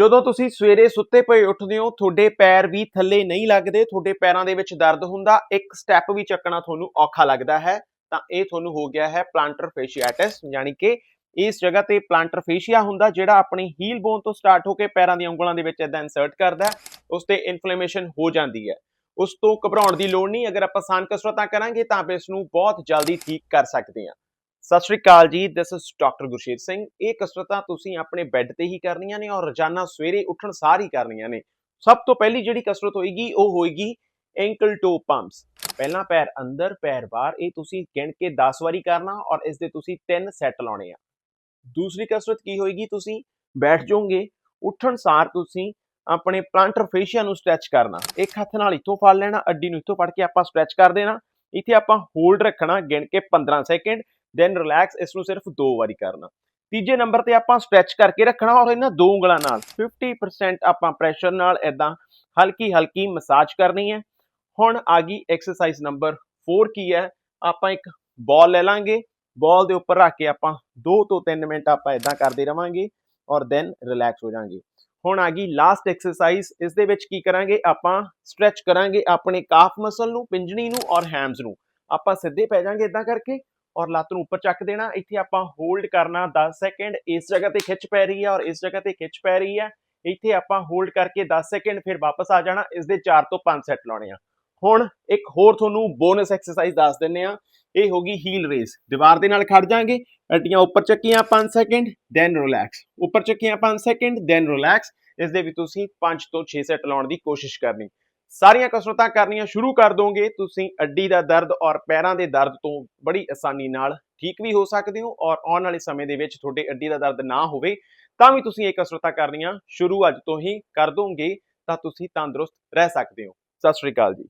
ਜਦੋਂ ਤੁਸੀਂ ਸਵੇਰੇ ਸੁੱਤੇ ਪਏ ਉੱਠਦੇ ਹੋ, ਤੁਹਾਡੇ ਪੈਰ ਵੀ ਥੱਲੇ ਨਹੀਂ ਲੱਗਦੇ, ਤੁਹਾਡੇ ਪੈਰਾਂ ਦੇ ਵਿੱਚ ਦਰਦ ਹੁੰਦਾ, ਇੱਕ ਸਟੈਪ ਵੀ ਚੱਕਣਾ ਤੁਹਾਨੂੰ ਔਖਾ ਲੱਗਦਾ ਹੈ, ਤਾਂ ਇਹ ਤੁਹਾਨੂੰ ਹੋ ਗਿਆ ਹੈ ਪਲਾਂਟਰ ਫੇਸ਼ੀਆਟਿਸ ਯਾਨੀ ਕਿ ਇਸ ਜਗ੍ਹਾ ਤੇ ਪਲਾਂਟਰ ਫੇਸ਼ੀਆ ਹੁੰਦਾ ਜਿਹੜਾ ਆਪਣੀ ਹੀਲ ਬੋਨ ਤੋਂ ਸਟਾਰਟ ਹੋ ਕੇ ਪੈਰਾਂ ਦੀਆਂ ਉਂਗਲਾਂ ਦੇ ਵਿੱਚ ਇਦਾਂ ਇਨਸਰਟ ਕਰਦਾ ਉਸ ਤੇ ਇਨਫਲੇਮੇਸ਼ਨ ਹੋ ਜਾਂਦੀ ਹੈ। ਉਸ ਤੋਂ ਘਬਰਾਉਣ ਦੀ ਲੋੜ ਨਹੀਂ, ਅਗਰ ਆਪਾਂ ਆਸਾਨ ਕਸਰਤਾਂ ਕਰਾਂਗੇ ਤਾਂ ਆਪਾਂ ਇਸ ਨੂੰ ਬਹੁਤ ਜਲਦੀ ਠੀਕ ਕਰ ਸਕਦੇ ਹਾਂ। ਸਤਿ ਸ਼੍ਰੀ ਅਕਾਲ ਜੀ this is doctor Gursher Singh. ਇਹ ਕਸਰਤਾਂ ਤੁਸੀਂ ਆਪਣੇ ਬੈੱਡ ਤੇ ਹੀ ਕਰਨੀਆਂ ਨੇ ਔਰ ਰੋਜ਼ਾਨਾ ਸਵੇਰੇ ਉੱਠਣ ਸਾਰ ਹੀ ਕਰਨੀਆਂ ਨੇ। ਸਭ ਤੋਂ ਪਹਿਲੀ ਜਿਹੜੀ ਕਸਰਤ ਹੋਏਗੀ, ਉਹ ਹੋਏਗੀ ਐਂਕਲ ਟੋ ਪੰਪਸ ਪਹਿਲਾ ਪੈਰ ਅੰਦਰ, ਪੈਰ ਬਾਹਰ, ਇਹ ਤੁਸੀਂ ਗਿਣ ਕੇ 10 ਵਾਰੀ ਕਰਨਾ ਔਰ ਇਸ ਦੇ ਤੁਸੀਂ 3 ਸੈੱਟ ਲਾਉਣੇ ਆ। ਦੂਸਰੀ ਕਸਰਤ ਕੀ ਹੋਏਗੀ ਤੁਸੀਂ? ਬੈਠ ਜਾਓਗੇ, ਉੱਠਣ ਸਾਰ ਤੁਸੀਂ ਆਪਣੇ ਪਲਾਂਟਰ ਫੇਸ਼ੀਆ ਨੂੰ ਸਟ੍ਰੈਚ ਕਰਨਾ। ਇੱਕ ਹੱਥ ਨਾਲ ਇੱਥੋਂ ਫੜ ਲੈਣਾ, ਅੱਡੀ ਨੂੰ ਇੱਥੋਂ ਫੜ ਕੇ ਆਪਾਂ ਸਟ੍ਰੈਚ ਕਰ ਦੇਣਾ। ਇੱਥੇ ਆਪਾਂ ਹੋਲਡ ਰੱਖਣਾ ਗਿਣ ਕੇ 15 ਸੈਕਿੰਡ ਦੈਨ ਰਿਲੈਕਸ ਇਸ ਨੂੰ ਸਿਰਫ ਦੋ ਵਾਰੀ ਕਰਨਾ। ਤੀਜੇ ਨੰਬਰ ਤੇ ਆਪਾਂ ਸਟ੍ਰੈਚ ਕਰਕੇ ਰੱਖਣਾ ਔਰ ਇਹਨਾਂ ਦੋ ਉਂਗਲਾਂ ਨਾਲ। 50% ਆਪਾਂ ਪ੍ਰੈਸ਼ਰ ਨਾਲ ਇਦਾਂ ਹਲਕੀ ਹਲਕੀ ਮਸਾਜ ਕਰਨੀ ਹੈ। ਹੁਣ ਆ ਗਈ ਐਕਸਰਸਾਈਜ਼ ਨੰਬਰ 4 ਕੀ ਹੈ? ਆਪਾਂ ਇੱਕ ਬਾਲ ਲੈ ਲਾਂਗੇ। ਬਾਲ ਦੇ ਉੱਪਰ ਰੱਖ ਕੇ ਆਪਾਂ 2 ਤੋਂ 3 ਮਿੰਟ ਆਪਾਂ ਇਦਾਂ ਕਰਦੇ ਰਵਾਂਗੇ ਔਰ ਦੈਨ ਰਿਲੈਕਸ ਹੋ ਜਾਾਂਗੇ। ਹੁਣ ਆ ਗਈ ਲਾਸਟ ਐਕਸਰਸਾਈਜ਼ ਇਸ ਦੇ ਵਿੱਚ ਕੀ ਕਰਾਂਗੇ? ਆਪਾਂ ਸਟ੍ਰੈਚ ਕਰਾਂਗੇ ਆਪਣੇ ਕਾਫ ਮਸਲ ਨੂੰ, ਪਿੰਜਣੀ ਨੂੰ ਔਰ ਹੈਮਸ ਨੂੰ। ਆਪਾਂ ਸਿੱਧੇ ਪੈ ਜਾਾਂਗੇ ਇਦਾਂ ਕਰਕੇ। ਔਰ ਲੱਤ ਨੂੰ ਉੱਪਰ ਚੱਕ ਦੇਣਾ, ਇੱਥੇ ਆਪਾਂ ਹੋਲਡ ਕਰਨਾ 10 ਸੈਕਿੰਡ ਇਸ ਜਗ੍ਹਾ ਤੇ ਖਿੱਚ ਪੈ ਰਹੀ ਹੈ ਔਰ ਇਸ ਜਗ੍ਹਾ ਤੇ ਖਿੱਚ ਪੈ ਰਹੀ ਹੈ, ਇੱਥੇ ਆਪਾਂ ਹੋਲਡ ਕਰਕੇ 10 ਸੈਕਿੰਡ ਫਿਰ ਵਾਪਸ ਆ ਜਾਣਾ ਇਸ ਦੇ 4 ਤੋਂ 5 ਸੈੱਟ ਲਾਉਣੇ ਆ। ਹੁਣ ਇੱਕ ਹੋਰ ਤੁਹਾਨੂੰ ਬੋਨਸ ਐਕਸਰਸਾਈਜ਼ ਦੱਸ ਦਿੰਨੇ ਆ ਇਹ ਹੋਗੀ ਹੀਲ ਰੇਸ ਦੀਵਾਰ ਦੇ ਨਾਲ ਖੜ ਜਾਾਂਗੇ ਅੱਡੀਆਂ ਉੱਪਰ ਚੱਕੀਆਂ 5 ਸੈਕਿੰਡ ਦੈਨ ਰਿਲੈਕਸ ਉੱਪਰ ਚੱਕੀਆਂ 5 ਸੈਕਿੰਡ ਦੈਨ ਰਿਲੈਕਸ ਇਸ ਦੇ ਵੀ ਤੁਸੀਂ 5 ਤੋਂ 6 ਸੈੱਟ ਲਾਉਣ ਦੀ ਕੋਸ਼ਿਸ਼ ਕਰਨੀ। ਸਾਰੀਆਂ ਕਸਰਤਾਂ ਕਰਨੀਆਂ ਸ਼ੁਰੂ ਕਰ ਦੋਗੇ, ਤੁਸੀਂ ਅੱਡੀ ਦਾ ਦਰਦ ਔਰ ਪੈਰਾਂ ਦੇ ਦਰਦ ਤੋਂ ਬੜੀ ਆਸਾਨੀ ਨਾਲ ਠੀਕ ਵੀ ਹੋ ਸਕਦੇ ਹੋ ਔਰ ਆਉਣ ਵਾਲੇ ਸਮੇਂ ਦੇ ਵਿੱਚ ਤੁਹਾਡੇ ਅੱਡੀ ਦਾ ਦਰਦ ਨਾ ਹੋਵੇ, ਤਾਂ ਵੀ ਤੁਸੀਂ ਇਹ ਕਸਰਤਾਂ ਕਰਨੀਆਂ ਸ਼ੁਰੂ ਅੱਜ ਤੋਂ ਹੀ ਕਰ ਦੋਗੇ, ਤਾਂ ਤੁਸੀਂ ਤੰਦਰੁਸਤ ਰਹਿ ਸਕਦੇ ਹੋ। ਸਤਿ ਸ਼੍ਰੀ ਅਕਾਲ ਜੀ।